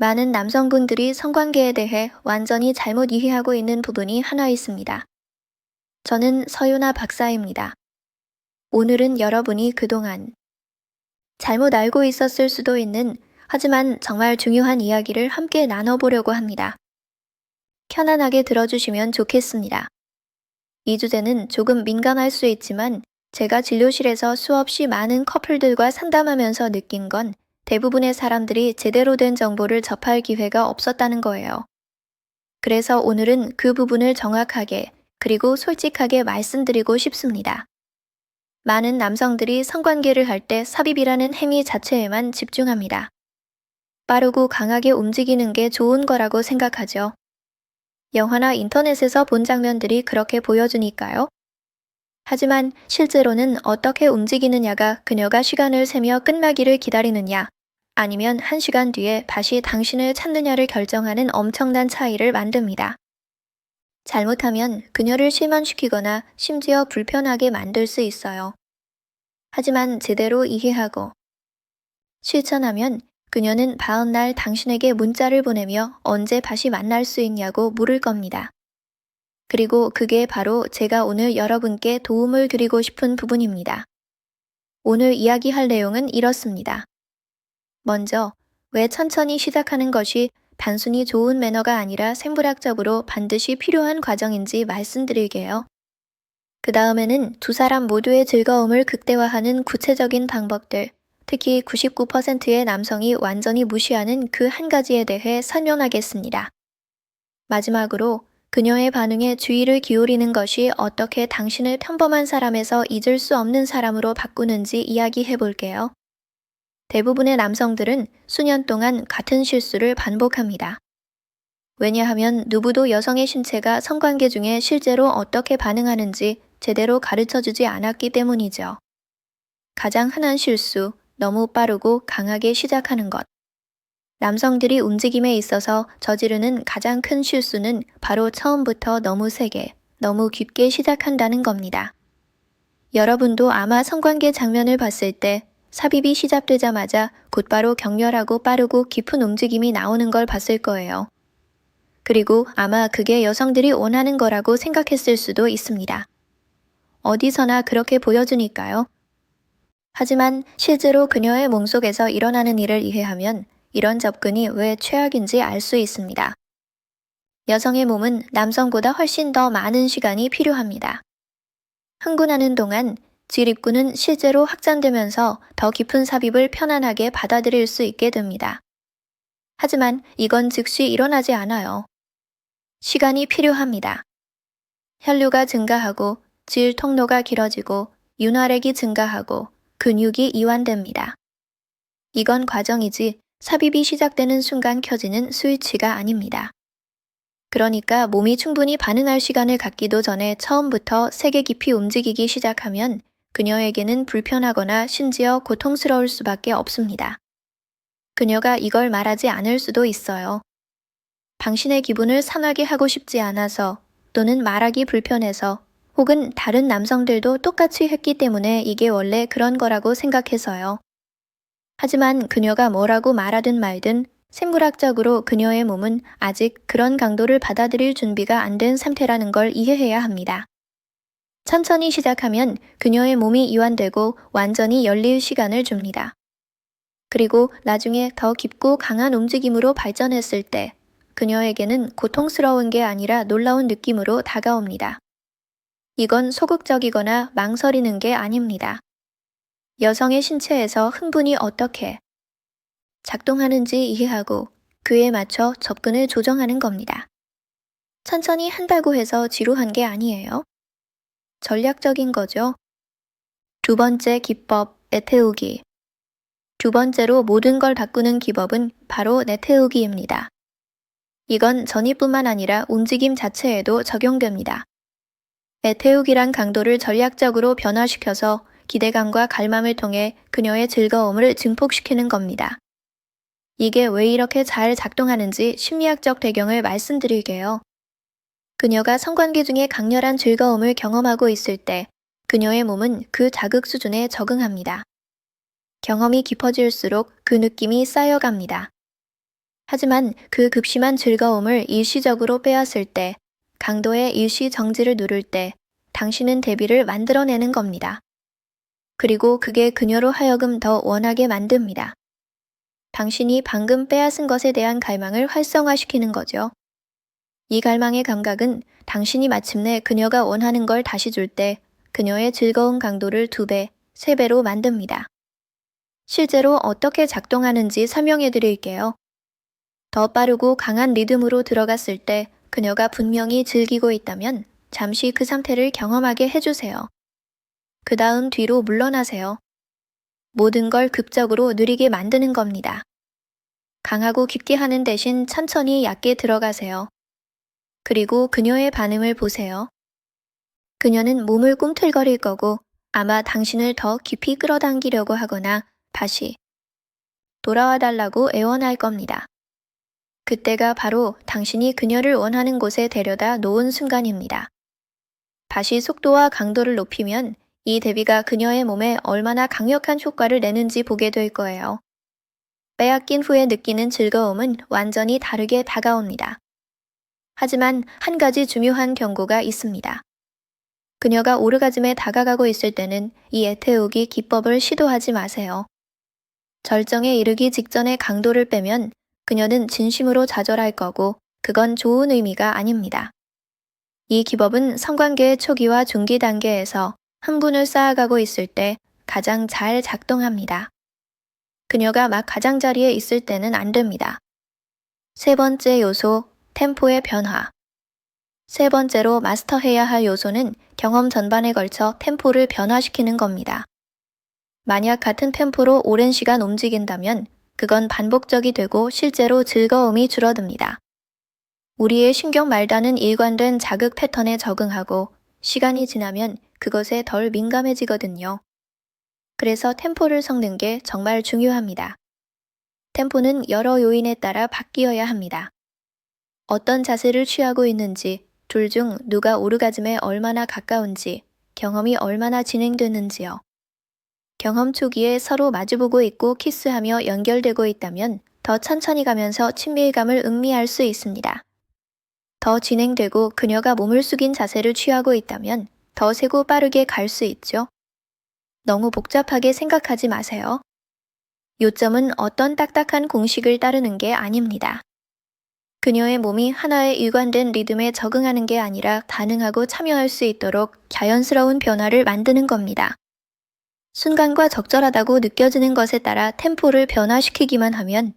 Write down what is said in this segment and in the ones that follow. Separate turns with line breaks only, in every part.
많은 남성분들이 성관계에 대해 완전히 잘못 이해하고 있는 부분이 하나 있습니다. 저는 서유나 박사입니다. 오늘은 여러분이 그동안 잘못 알고 있었을 수도 있는 하지만 정말 중요한 이야기를 함께 나눠보려고 합니다. 편안하게 들어주시면 좋겠습니다. 이 주제는 조금 민감할 수 있지만 제가 진료실에서 수없이 많은 커플들과 상담하면서 느낀 건 대부분의 사람들이 제대로 된 정보를 접할 기회가 없었다는 거예요. 그래서 오늘은 그 부분을 정확하게 그리고 솔직하게 말씀드리고 싶습니다. 많은 남성들이 성관계를 할 때 삽입이라는 행위 자체에만 집중합니다. 빠르고 강하게 움직이는 게 좋은 거라고 생각하죠. 영화나 인터넷에서 본 장면들이 그렇게 보여주니까요. 하지만 실제로는 어떻게 움직이느냐가 그녀가 시간을 세며 끝나기를 기다리느냐, 아니면 한 시간 뒤에 다시 당신을 찾느냐를 결정하는 엄청난 차이를 만듭니다. 잘못하면 그녀를 실망시키거나 심지어 불편하게 만들 수 있어요. 하지만 제대로 이해하고 실천하면 그녀는 다음날 당신에게 문자를 보내며 언제 다시 만날 수 있냐고 물을 겁니다. 그리고 그게 바로 제가 오늘 여러분께 도움을 드리고 싶은 부분입니다. 오늘 이야기할 내용은 이렇습니다. 먼저, 왜 천천히 시작하는 것이 단순히 좋은 매너가 아니라 생물학적으로 반드시 필요한 과정인지 말씀드릴게요. 그 다음에는 두 사람 모두의 즐거움을 극대화하는 구체적인 방법들, 특히 99%의 남성이 완전히 무시하는 그 한 가지에 대해 설명하겠습니다. 마지막으로 그녀의 반응에 주의를 기울이는 것이 어떻게 당신을 평범한 사람에서 잊을 수 없는 사람으로 바꾸는지 이야기해 볼게요. 대부분의 남성들은 수년 동안 같은 실수를 반복합니다. 왜냐하면 누구도 여성의 신체가 성관계 중에 실제로 어떻게 반응하는지 제대로 가르쳐 주지 않았기 때문이죠. 가장 흔한 실수, 너무 빠르고 강하게 시작하는 것. 남성들이 움직임에 있어서 저지르는 가장 큰 실수는 바로 처음부터 너무 세게, 너무 깊게 시작한다는 겁니다. 여러분도 아마 성관계 장면을 봤을 때 삽입이 시작되자마자 곧바로 격렬하고 빠르고 깊은 움직임이 나오는 걸 봤을 거예요. 그리고 아마 그게 여성들이 원하는 거라고 생각했을 수도 있습니다. 어디서나 그렇게 보여주니까요. 하지만 실제로 그녀의 몸속에서 일어나는 일을 이해하면 이런 접근이 왜 최악인지 알 수 있습니다. 여성의 몸은 남성보다 훨씬 더 많은 시간이 필요합니다. 흥분하는 동안 질입구는 실제로 확장되면서 더 깊은 삽입을 편안하게 받아들일 수 있게 됩니다. 하지만 이건 즉시 일어나지 않아요. 시간이 필요합니다. 혈류가 증가하고 질 통로가 길어지고 윤활액이 증가하고 근육이 이완됩니다. 이건 과정이지 삽입이 시작되는 순간 켜지는 스위치가 아닙니다. 그러니까 몸이 충분히 반응할 시간을 갖기도 전에 처음부터 세게 깊이 움직이기 시작하면 그녀에게는 불편하거나 심지어 고통스러울 수밖에 없습니다. 그녀가 이걸 말하지 않을 수도 있어요. 당신의 기분을 상하게 하고 싶지 않아서 또는 말하기 불편해서 혹은 다른 남성들도 똑같이 했기 때문에 이게 원래 그런 거라고 생각해서요. 하지만 그녀가 뭐라고 말하든 말든 생물학적으로 그녀의 몸은 아직 그런 강도를 받아들일 준비가 안 된 상태라는 걸 이해해야 합니다. 천천히 시작하면 그녀의 몸이 이완되고 완전히 열릴 시간을 줍니다. 그리고 나중에 더 깊고 강한 움직임으로 발전했을 때 그녀에게는 고통스러운 게 아니라 놀라운 느낌으로 다가옵니다. 이건 소극적이거나 망설이는 게 아닙니다. 여성의 신체에서 흥분이 어떻게 작동하는지 이해하고 그에 맞춰 접근을 조정하는 겁니다. 천천히 한다고 해서 지루한 게 아니에요. 전략적인 거죠. 두 번째 기법, 내태우기. 두 번째로 모든 걸 바꾸는 기법은 바로 내태우기입니다. 이건 전이뿐만 아니라 움직임 자체에도 적용됩니다. 내태우기란 강도를 전략적으로 변화시켜서 기대감과 갈망을 통해 그녀의 즐거움을 증폭시키는 겁니다. 이게 왜 이렇게 잘 작동하는지 심리학적 배경을 말씀드릴게요. 그녀가 성관계 중에 강렬한 즐거움을 경험하고 있을 때 그녀의 몸은 그 자극 수준에 적응합니다. 경험이 깊어질수록 그 느낌이 쌓여갑니다. 하지만 그 극심한 즐거움을 일시적으로 빼앗을 때, 강도의 일시 정지를 누를 때, 당신은 데뷔를 만들어내는 겁니다. 그리고 그게 그녀로 하여금 더 원하게 만듭니다. 당신이 방금 빼앗은 것에 대한 갈망을 활성화시키는 거죠. 이 갈망의 감각은 당신이 마침내 그녀가 원하는 걸 다시 줄 때 그녀의 즐거운 강도를 두 배, 세 배로 만듭니다. 실제로 어떻게 작동하는지 설명해 드릴게요. 더 빠르고 강한 리듬으로 들어갔을 때 그녀가 분명히 즐기고 있다면 잠시 그 상태를 경험하게 해주세요. 그 다음 뒤로 물러나세요. 모든 걸 극적으로 느리게 만드는 겁니다. 강하고 깊게 하는 대신 천천히 얕게 들어가세요. 그리고 그녀의 반응을 보세요. 그녀는 몸을 꿈틀거릴 거고 아마 당신을 더 깊이 끌어당기려고 하거나 다시 돌아와 달라고 애원할 겁니다. 그때가 바로 당신이 그녀를 원하는 곳에 데려다 놓은 순간입니다. 다시 속도와 강도를 높이면 이 대비가 그녀의 몸에 얼마나 강력한 효과를 내는지 보게 될 거예요. 빼앗긴 후에 느끼는 즐거움은 완전히 다르게 다가옵니다. 하지만 한 가지 중요한 경고가 있습니다. 그녀가 오르가즘에 다가가고 있을 때는 이 애태우기 기법을 시도하지 마세요. 절정에 이르기 직전의 강도를 빼면 그녀는 진심으로 좌절할 거고 그건 좋은 의미가 아닙니다. 이 기법은 성관계의 초기와 중기 단계에서 흥분을 쌓아가고 있을 때 가장 잘 작동합니다. 그녀가 막 가장자리에 있을 때는 안 됩니다. 세 번째 요소, 템포의 변화. 세 번째로 마스터해야 할 요소는 경험 전반에 걸쳐 템포를 변화시키는 겁니다. 만약 같은 템포로 오랜 시간 움직인다면 그건 반복적이 되고 실제로 즐거움이 줄어듭니다. 우리의 신경 말다는 일관된 자극 패턴에 적응하고 시간이 지나면 그것에 덜 민감해지거든요. 그래서 템포를 섞는 게 정말 중요합니다. 템포는 여러 요인에 따라 바뀌어야 합니다. 어떤 자세를 취하고 있는지, 둘 중 누가 오르가즘에 얼마나 가까운지, 경험이 얼마나 진행되는지요. 경험 초기에 서로 마주보고 있고 키스하며 연결되고 있다면 더 천천히 가면서 친밀감을 음미할 수 있습니다. 더 진행되고 그녀가 몸을 숙인 자세를 취하고 있다면 더 세고 빠르게 갈 수 있죠. 너무 복잡하게 생각하지 마세요. 요점은 어떤 딱딱한 공식을 따르는 게 아닙니다. 그녀의 몸이 하나의 일관된 리듬에 적응하는 게 아니라 반응하고 참여할 수 있도록 자연스러운 변화를 만드는 겁니다. 순간과 적절하다고 느껴지는 것에 따라 템포를 변화시키기만 하면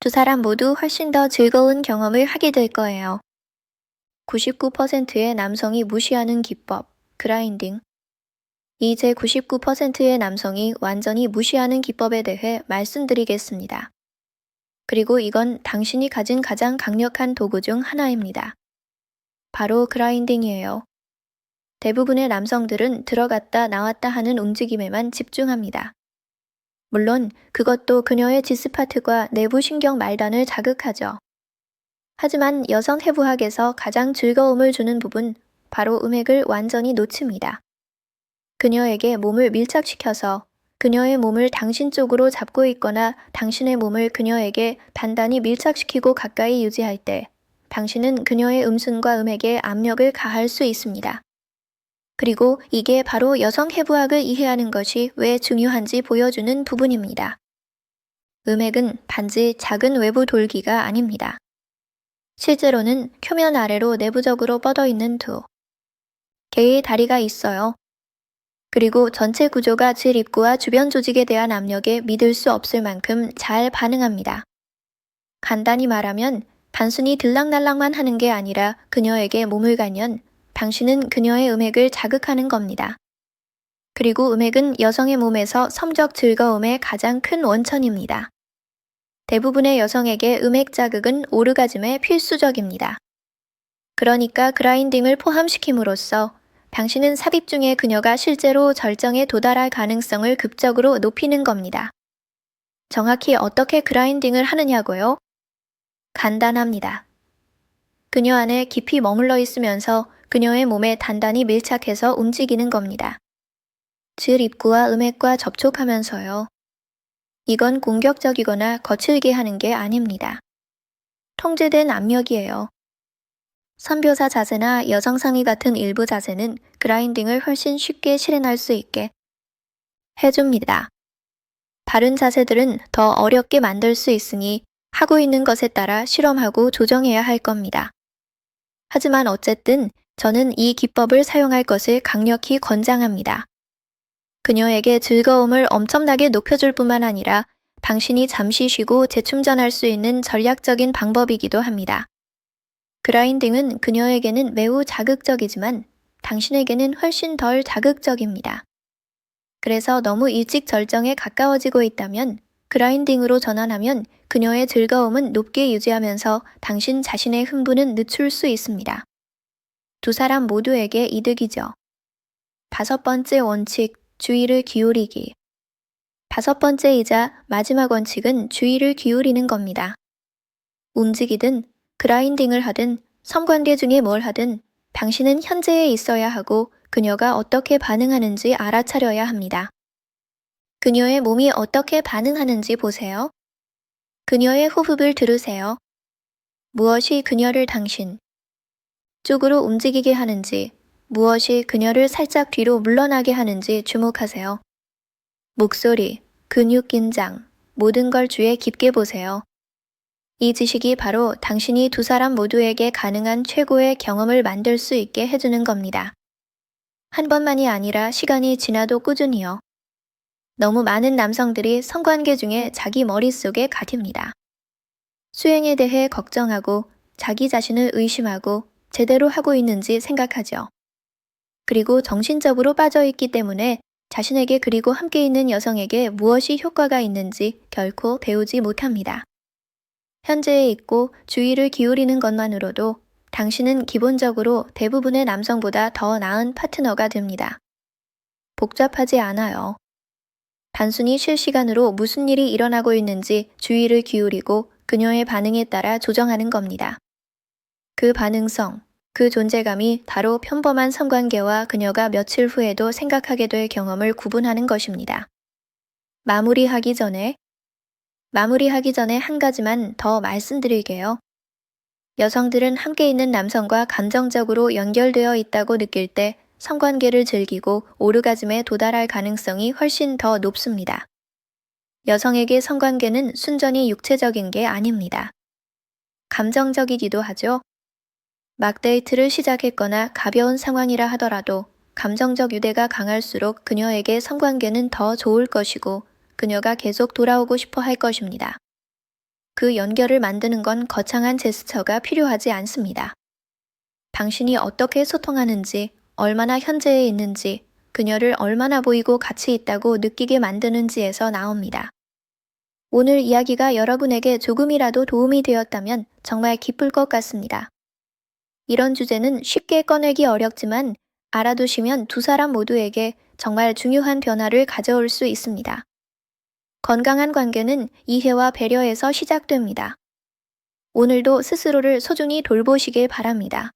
두 사람 모두 훨씬 더 즐거운 경험을 하게 될 거예요. 99%의 남성이 무시하는 기법, 그라인딩. 이제 99%의 남성이 완전히 무시하는 기법에 대해 말씀드리겠습니다. 그리고 이건 당신이 가진 가장 강력한 도구 중 하나입니다. 바로 그라인딩이에요. 대부분의 남성들은 들어갔다 나왔다 하는 움직임에만 집중합니다. 물론 그것도 그녀의 지스파트과 내부 신경 말단을 자극하죠. 하지만 여성 해부학에서 가장 즐거움을 주는 부분, 바로 음액을 완전히 놓칩니다. 그녀에게 몸을 밀착시켜서 그녀의 몸을 당신 쪽으로 잡고 있거나 당신의 몸을 그녀에게 단단히 밀착시키고 가까이 유지할 때 당신은 그녀의 음순과 음액에 압력을 가할 수 있습니다. 그리고 이게 바로 여성 해부학을 이해하는 것이 왜 중요한지 보여주는 부분입니다. 음액은 단지 작은 외부 돌기가 아닙니다. 실제로는 표면 아래로 내부적으로 뻗어 있는 두 개의 다리가 있어요. 그리고 전체 구조가 질 입구와 주변 조직에 대한 압력에 믿을 수 없을 만큼 잘 반응합니다. 간단히 말하면 단순히 들락날락만 하는 게 아니라 그녀에게 몸을 가면 당신은 그녀의 음액을 자극하는 겁니다. 그리고 음액은 여성의 몸에서 성적 즐거움의 가장 큰 원천입니다. 대부분의 여성에게 음액 자극은 오르가즘의 필수적입니다. 그러니까 그라인딩을 포함시킴으로써 당신은 삽입 중에 그녀가 실제로 절정에 도달할 가능성을 극적으로 높이는 겁니다. 정확히 어떻게 그라인딩을 하느냐고요? 간단합니다. 그녀 안에 깊이 머물러 있으면서 그녀의 몸에 단단히 밀착해서 움직이는 겁니다. 질 입구와 음액과 접촉하면서요. 이건 공격적이거나 거칠게 하는 게 아닙니다. 통제된 압력이에요. 선교사 자세나 여정상의 같은 일부 자세는 그라인딩을 훨씬 쉽게 실행할 수 있게 해줍니다. 다른 자세들은 더 어렵게 만들 수 있으니 하고 있는 것에 따라 실험하고 조정해야 할 겁니다. 하지만 어쨌든 저는 이 기법을 사용할 것을 강력히 권장합니다. 그녀에게 즐거움을 엄청나게 높여줄 뿐만 아니라 당신이 잠시 쉬고 재충전할 수 있는 전략적인 방법이기도 합니다. 그라인딩은 그녀에게는 매우 자극적이지만 당신에게는 훨씬 덜 자극적입니다. 그래서 너무 일찍 절정에 가까워지고 있다면 그라인딩으로 전환하면 그녀의 즐거움은 높게 유지하면서 당신 자신의 흥분은 늦출 수 있습니다. 두 사람 모두에게 이득이죠. 다섯 번째 원칙, 주의를 기울이기. 다섯 번째이자 마지막 원칙은 주의를 기울이는 겁니다. 움직이든 그라인딩을 하든 성관계 중에 뭘 하든 당신은 현재에 있어야 하고 그녀가 어떻게 반응하는지 알아차려야 합니다. 그녀의 몸이 어떻게 반응하는지 보세요. 그녀의 호흡을 들으세요. 무엇이 그녀를 당신 쪽으로 움직이게 하는지, 무엇이 그녀를 살짝 뒤로 물러나게 하는지 주목하세요. 목소리, 근육 긴장, 모든 걸 주에 깊게 보세요. 이 지식이 바로 당신이 두 사람 모두에게 가능한 최고의 경험을 만들 수 있게 해주는 겁니다. 한 번만이 아니라 시간이 지나도 꾸준히요. 너무 많은 남성들이 성관계 중에 자기 머릿속에 가딥니다. 수행에 대해 걱정하고 자기 자신을 의심하고 제대로 하고 있는지 생각하죠. 그리고 정신적으로 빠져 있기 때문에 자신에게 그리고 함께 있는 여성에게 무엇이 효과가 있는지 결코 배우지 못합니다. 현재에 있고 주의를 기울이는 것만으로도 당신은 기본적으로 대부분의 남성보다 더 나은 파트너가 됩니다. 복잡하지 않아요. 단순히 실시간으로 무슨 일이 일어나고 있는지 주의를 기울이고 그녀의 반응에 따라 조정하는 겁니다. 그 반응성, 그 존재감이 바로 평범한 성관계와 그녀가 며칠 후에도 생각하게 될 경험을 구분하는 것입니다. 마무리하기 전에 마무리하기 전에 한 가지만 더 말씀드릴게요. 여성들은 함께 있는 남성과 감정적으로 연결되어 있다고 느낄 때 성관계를 즐기고 오르가즘에 도달할 가능성이 훨씬 더 높습니다. 여성에게 성관계는 순전히 육체적인 게 아닙니다. 감정적이기도 하죠. 막 데이트를 시작했거나 가벼운 상황이라 하더라도 감정적 유대가 강할수록 그녀에게 성관계는 더 좋을 것이고 그녀가 계속 돌아오고 싶어 할 것입니다. 그 연결을 만드는 건 거창한 제스처가 필요하지 않습니다. 당신이 어떻게 소통하는지, 얼마나 현재에 있는지, 그녀를 얼마나 보이고 가치 있다고 느끼게 만드는지에서 나옵니다. 오늘 이야기가 여러분에게 조금이라도 도움이 되었다면 정말 기쁠 것 같습니다. 이런 주제는 쉽게 꺼내기 어렵지만 알아두시면 두 사람 모두에게 정말 중요한 변화를 가져올 수 있습니다. 건강한 관계는 이해와 배려에서 시작됩니다. 오늘도 스스로를 소중히 돌보시길 바랍니다.